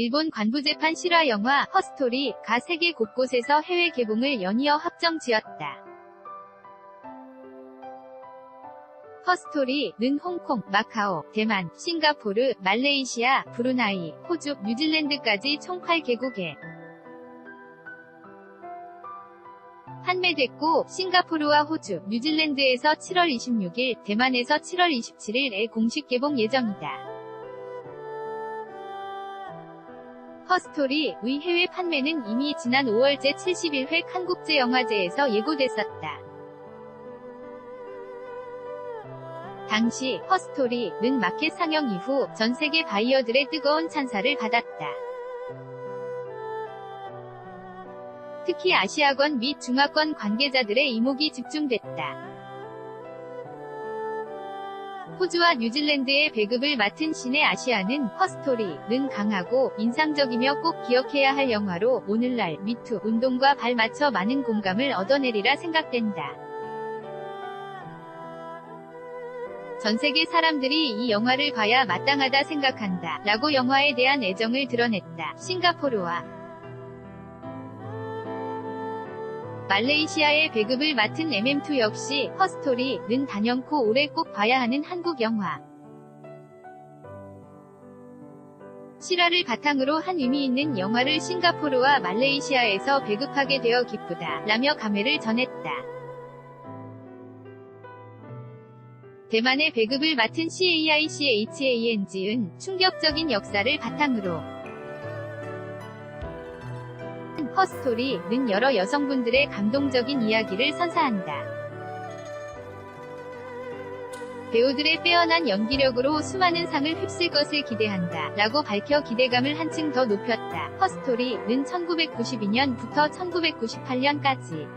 일본 관부재판 실화 영화 허스토리가 세계 곳곳에서 해외 개봉을 연이어 확정 지었다. 허스토리는 홍콩, 마카오, 대만, 싱가포르, 말레이시아, 브루나이, 호주, 뉴질랜드까지 총 8개국에 판매됐고 싱가포르와 호주, 뉴질랜드에서 7월 26일, 대만에서 7월 27일에 공식 개봉 예정이다. 허스토리 의 해외 판매는 이미 지난 5월 제71회 한국제영화제에서 예고됐었다. 당시 허스토리는 마켓 상영 이후 전 세계 바이어들의 뜨거운 찬사를 받았다. 특히 아시아권 및 중화권 관계자들의 이목이 집중됐다. 호주와 뉴질랜드의 배급을 맡은 신의 아시아는 허스토리는 강하고 인상적이며 꼭 기억해야 할 영화로 오늘날 미투 운동과 발맞춰 많은 공감을 얻어내리라 생각된다. 전 세계 사람들이 이 영화를 봐야 마땅하다 생각한다. 라고 영화에 대한 애정을 드러냈다. 싱가포르와 말레이시아의 배급을 맡은 MM2 역시 허스토리는 단연코 올해 꼭 봐야 하는 한국 영화. 실화를 바탕으로 한 의미 있는 영화를 싱가포르와 말레이시아에서 배급하게 되어 기쁘다. 라며 감회를 전했다. 대만의 배급을 맡은 CAICHANG은 충격적인 역사를 바탕으로 허스토리는 여러 여성분들의 감동적인 이야기를 선사한다. 배우들의 빼어난 연기력으로 수많은 상을 휩쓸 것을 기대한다. 라고 밝혀 기대감을 한층 더 높였다. 허스토리는 1992년부터 1998년까지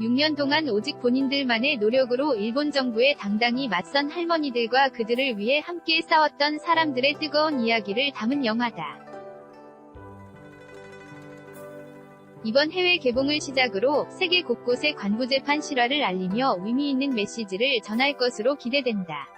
6년 동안 오직 본인들만의 노력으로 일본 정부에 당당히 맞선 할머니들과 그들을 위해 함께 싸웠던 사람들의 뜨거운 이야기를 담은 영화다. 이번 해외 개봉을 시작으로 세계 곳곳의 관부재판 실화를 알리며 의미 있는 메시지를 전할 것으로 기대된다.